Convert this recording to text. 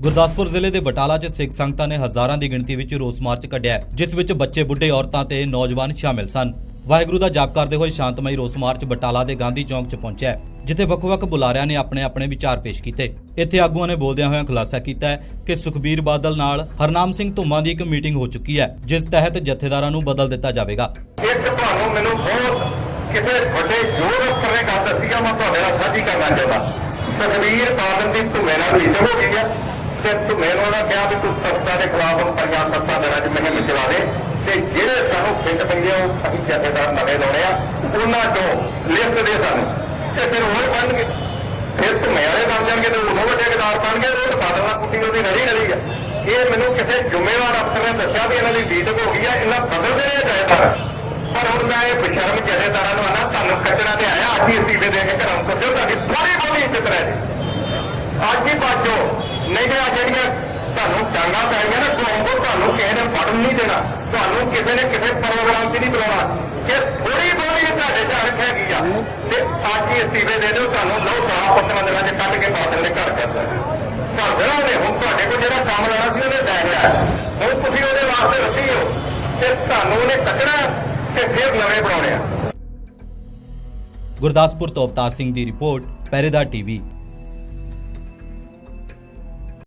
ਗੁਰਦਾਸਪੁਰ ਜ਼ਿਲ੍ਹੇ ਦੇ ਬਟਾਲਾ 'ਚ ਸਿੱਖ ਸੰਗਤਾਂ ਨੇ ਹਜ਼ਾਰਾਂ ਦੀ ਗਿਣਤੀ ਵਿੱਚ ਰੋਸ ਮਾਰਚ ਕੱਢਿਆ ਜਿਸ ਵਿੱਚ ਬੱਚੇ, ਬੁੱਢੇ, ਔਰਤਾਂ ਤੇ ਨੌਜਵਾਨ ਸ਼ਾਮਿਲ ਸਨ। ਵਾਹਿਗੁਰੂ ਦਾ ਜਾਪ ਕਰਦੇ ਹੋਏ ਸ਼ਾਂਤਮਈ ਰੋਸ ਮਾਰਚ ਬਟਾਲਾ ਦੇ ਗਾਂਧੀ ਚੌਂਕ 'ਚ ਪਹੁੰਚਿਆ ਜਿੱਥੇ ਵੱਖ-ਵੱਖ ਬੁਲਾਰਿਆਂ ਨੇ ਆਪਣੇ ਆਪਣੇ ਵਿਚਾਰ ਪੇਸ਼ ਕੀਤੇ। ਇੱਥੇ ਆਗੂਆਂ ਨੇ ਬੋਲਦਿਆਂ ਹੋਇਆਂ ਖੁਲਾਸਾ ਕੀਤਾ ਕਿ ਸੁਖਬੀਰ ਬਾਦਲ ਨਾਲ ਹਰਨਾਮ ਸਿੰਘ ਧੁੰਮਾ ਦੀ ਇੱਕ ਮੀਟਿੰਗ ਹੋ ਚੁੱਕੀ ਹੈ, ਜਿਸ ਤਹਿਤ ਜਥੇਦਾਰਾਂ ਨੂੰ ਬਦਲ ਦਿੱਤਾ ਜਾਵੇਗਾ। ਇੱਕ ਤੁਹਾਨੂੰ ਮੈਨੂੰ ਬਹੁਤ ਕਿਸੇ ਵੱਡੇ ਜੋਰ ਅਫਸਰ ਨੇ ਗੱਲ ਦੱਸੀ ਆ, ਮੈਂ ਤੁਹਾਡੇ ਨਾਲ ਸਾਂਝੀ ਕਰਨਾ ਚਾਹੁੰਦਾ। ਸੁਖਬੀਰ ਬਾਦਲ ਦੀ ਧੁਮੇ ਨਾਲ ਮੀਟਿੰਗ ਹੋ ਗਈ ਆ। ਤੇ ਧੁਮੇ ਉਹਨਾਂ ਕਿਹਾ ਵੀ ਤੂੰ ਸੱਤਾ ਦੇ ਖਿਲਾਫ ਪੰਜਾਬ ਸੱਤਾ ਦੇ ਰਾਜ ਮੁਹਿੰਮ ਚਲਾ ਦੇ ਤੇ ਜਿਹੜੇ ਸਾਨੂੰ ਪਿੰਡ ਪੈਂਦੇ ਆ, ਉਹ ਅਸੀਂ ਜਥੇਦਾਰ ਨਵੇਂ ਲਾਉਣੇ ਆ। ਉਹਨਾਂ ਚੋਂ ਲਿਸਟ ਦੇ ਸਾਨੂੰ। ਤੇ ਫਿਰ ਉਹ ਬਣਨਗੇ। ਫਿਰ ਧੁਮੇ ਬਣ ਜਾਣਗੇ ਤੇ ਉਹ ਵੱਡੇ ਗਦਾਰ ਬਣਨਗੇ, ਉਹ ਤਾਂ ਕੁੱਟੀ ਉਹਦੀ ਰਲੀ ਰਲੀ ਆ। ਇਹ ਮੈਨੂੰ ਕਿਸੇ ਜ਼ਿੰਮੇਵਾਰ ਅਫਸਰ ਨੇ ਦੱਸਿਆ ਵੀ ਇਹਨਾਂ ਦੀ ਮੀਟਿੰਗ ਹੋ ਗਈ ਆ, ਇਹਨਾਂ ਬਦਲਦੇ ਨੇ ਜਾਇਦਾਰ ਪਰ ਹੁਣ ਮੈਂ ਇਹ ਬਸ਼ਰਮ ਜਥੇਦਾਰਾਂ ਨੂੰ ਆਣਾ ਤੁਹਾਨੂੰ ਕੱਟਣਾ ਤੇ ਆਇਆ, ਅੱਜ ਹੀ ਅਸਤੀਫੇ ਦੇ ਕੇ ਘਰਾਂ ਤੋਂ ਜੋ ਤੁਹਾਡੀ ਥੋੜੀ ਬਹੁਤੀ ਇੱਜ਼ਤ ਰਹਿ ਜੇ। ਅੱਜ ਹੀ ਬਾਜੋ ਨਹੀਂ ਤੇ ਆ ਜਿਹੜੀਆਂ ਤੁਹਾਨੂੰ ਡਾਂਗਾ ਪੈਣੀਆਂ ਨਾ ਕੋਂਗੋ ਤੁਹਾਨੂੰ ਕਿਸੇ ਨੇ ਫੜਨ ਨਹੀਂ ਦੇਣਾ। ਤੁਹਾਨੂੰ ਕਿਸੇ ਨੇ ਕਿਸੇ ਪ੍ਰੋਗਰਾਮ 'ਚ ਨਹੀਂ ਬੁਲਾਉਣਾ। ਕਿ ਥੋੜੀ ਬਹੁਤੀ ਤੁਹਾਡੇ ਚ ਅਰਥ ਹੈਗੀ ਆ, ਤੇ ਅੱਜ ਹੀ ਅਸਤੀਫੇ ਦੇ ਦਿਓ, ਤੁਹਾਨੂੰ ਲਓ ਸਾਰਾ ਪੱਤਰਾਂ ਦਿਨਾਂ 'ਚ ਕੱਢ ਕੇ ਬਾਦਲ ਦੇ ਘਰ ਕਰ ਦੇਣਾ ਘਰ ਹੁਣ ਤੁਹਾਡੇ ਕੋਲ ਜਿਹੜਾ ਕੰਮ ਲੈਣਾ ਸੀ, ਉਹਨੇ ਲੈ ਲਿਆ। ਹੁਣ ਤੁਸੀਂ ਉਹਦੇ ਵਾਸਤੇ ਰੱਖੀ ਹੋ, ਤੇ ਤੁਹਾਨੂੰ ਉਹਨੇ ਕੱਢਣਾ ਤੇ ਫਿਰ ਨਵੇਂ ਬਣਾਉਣੇ ਆ। ਗੁਰਦਾਸਪੁਰ ਤੋਂ ਅਵਤਾਰ ਸਿੰਘ ਦੀ ਰਿਪੋਰਟ ਪਹਿਰੇਦਾਰ ਟੀਵੀ।